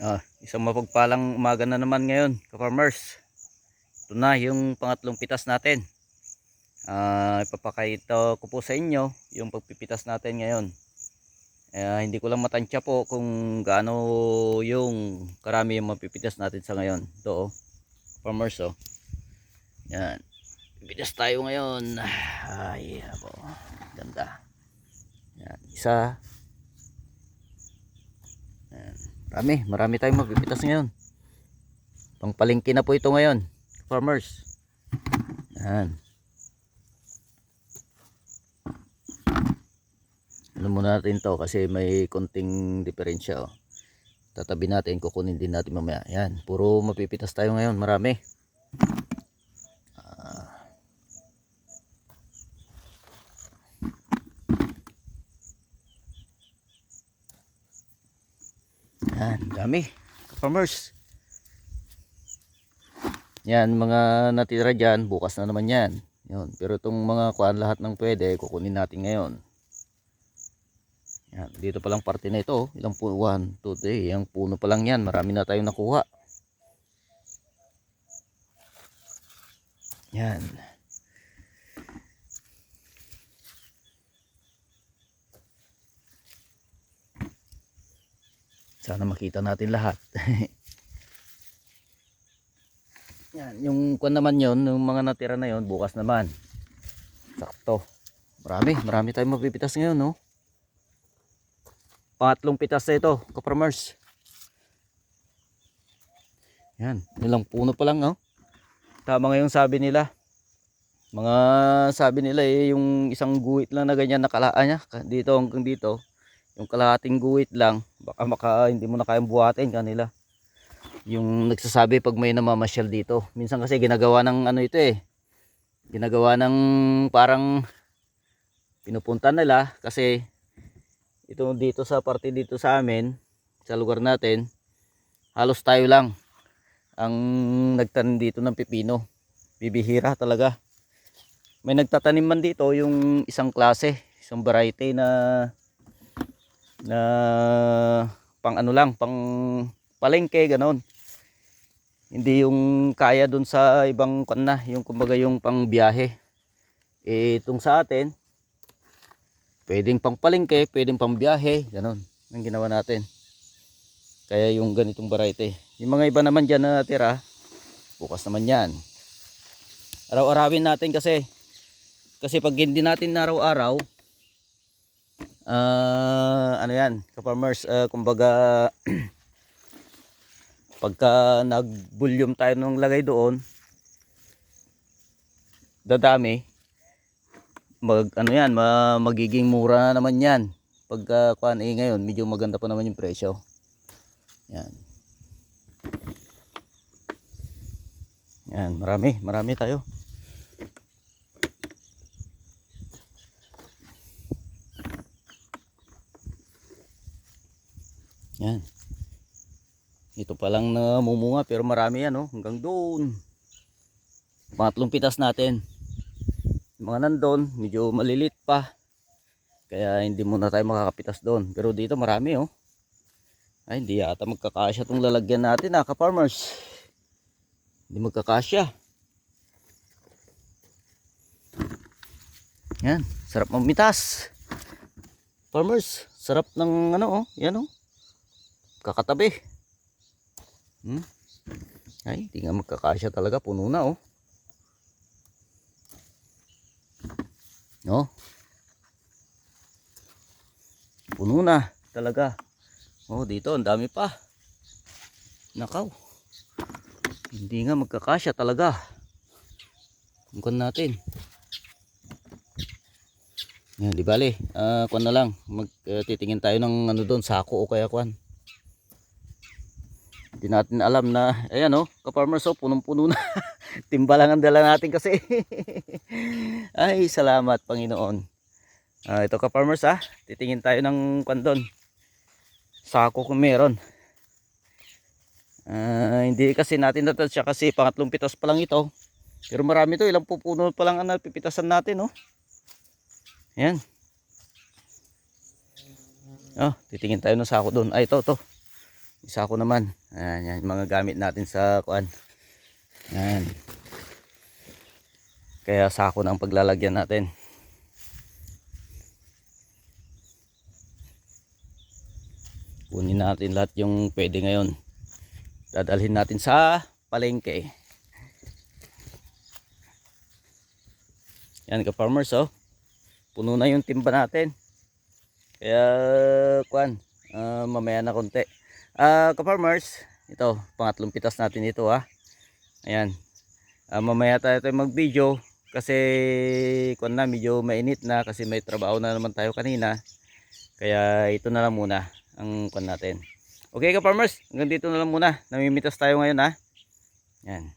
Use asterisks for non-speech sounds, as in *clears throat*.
Ah, isang mapagpalang umaga na naman ngayon, ka-farmers. Ito na yung pangatlong pitas natin. Ah, ipapakita ko po sa inyo yung pagpipitas natin ngayon. Eh, hindi ko lang matansya po kung gaano yung karami yung mapipitas natin sa ngayon. Ito oh, farmers oh. Yan. Pipitas tayo ngayon. Ay, po. Ganda. Yan. Isa. Marami, marami tayong mapipitas ngayon. Pangpalingki na po ito ngayon. Farmers. Yan. Ano muna natin to kasi may konting diferensya oh. Tatabi natin, kukunin din natin mamaya. Yan, puro mapipitas tayo ngayon, marami. Yan, dami. Farmers. Yan, mga natira dyan, bukas na naman yan. Yun. Pero itong mga kuan lahat ng pwede, kukunin natin ngayon. Yan, dito pa lang parte na ito. oh. Ilang puno? 1, 2, 3. Yung puno pa lang yan. Marami na tayong nakuha. Yan. Sana makita natin lahat. *laughs* Yan, yung kuan naman yon, yung mga natira na yon, bukas naman. Sakto. Marami, marami tayong mapipitas ngayon, no? Pangatlong pitas na ito, kapramers. Yan, ilang puno pa lang, no? Tama nga yung sabi nila. Mga sabi nila eh, yung isang guhit lang na ganyan nakalaan niya. Dito hanggang dito. Yung kalahating guhit lang. Baka maka, hindi mo na kayang buhatin kanila. Yung nagsasabi pag may namamasyal dito. Minsan kasi ginagawa ng ano ito eh. Ginagawa ng parang pinupunta nila kasi ito dito sa parte dito sa amin sa lugar natin halos tayo lang ang nagtanim dito ng pipino bibihira talaga may nagtatanim man dito yung isang klase isang variety na na pang ano lang pang palengke ganon. Hindi yung kaya dun sa ibang kan na yung kumbaga yung pang biyahe. Eh itong sa atin pwedeng pang palengke pwedeng pang biyahe ganon ang ginawa natin. Kaya yung ganitong variety. Yung mga iba naman dyan na natira bukas naman yan. Araw-arawin natin kasi kasi pag hindi natin araw-araw ah ano yan ka-farmers? Ah, kumbaga *clears throat* pagka nag-volume tayo ng lagay doon dadami mag ano yan ma, magiging mura na naman yan. Pagka kuan eh ngayon medyo maganda pa naman yung presyo. Yan. Yan marami marami tayo yan ito pa lang namumunga pero marami yan oh, hanggang doon. Pangatlong pitas natin. Yung mga nandun, medyo malilit pa. Kaya hindi muna tayo makakapitas doon. Pero dito marami oh. Ay hindi yata magkakasya itong lalagyan natin ah ka-farmers. Hindi magkakasya. Yan, sarap mamitas. Farmers, sarap ng ano oh, yan oh. Kakatabi. Hmm? Ay, di nga magkakasya talaga. Puno na, oh. No? Puno na talaga. Oh, dito, ang dami pa. Nakaw. Hindi nga magkakasya talaga. Tungkon natin. Yan, di bale. Ah, kuan na lang. Magtitingin tayo ng ano doon, sako o kaya kuan. Hindi natin alam na, ayan oh, ka-farmers oh, punong-puno na. *laughs* Timba ang dala natin kasi. *laughs* Ay, salamat Panginoon. Ah, ito ka-farmers ah, titingin tayo ng kandon. Sako kung meron. Ah, hindi kasi natin natansya kasi pangatlong pitas pa lang ito. Pero marami to, ilang pupuno pa lang ang napipitasan natin oh. Ayan. Oh, titingin tayo ng sako doon. Ay, ito, ito. Isa ko naman. Ayan, yan, mga gamit natin sa kuan. Yan. Kaya sako ang paglalagyan natin. Kunin natin lahat yung pwede ngayon. Dadalhin natin sa palengke. Yan ka farmers oh. Puno na yung timba natin. Kaya kuan, ah, mamaya na konti. Ah, ka farmers, ito, pangatlong pitas natin ito ha. Ayan. Ah, mamaya tayo tayo mag-video kasi kuan na medyo mainit na kasi may trabaho na naman tayo kanina. Kaya ito na lang muna ang kuan natin. Okay ka farmers, hanggang dito na lang muna. Namimitas tayo ngayon ha. Yan.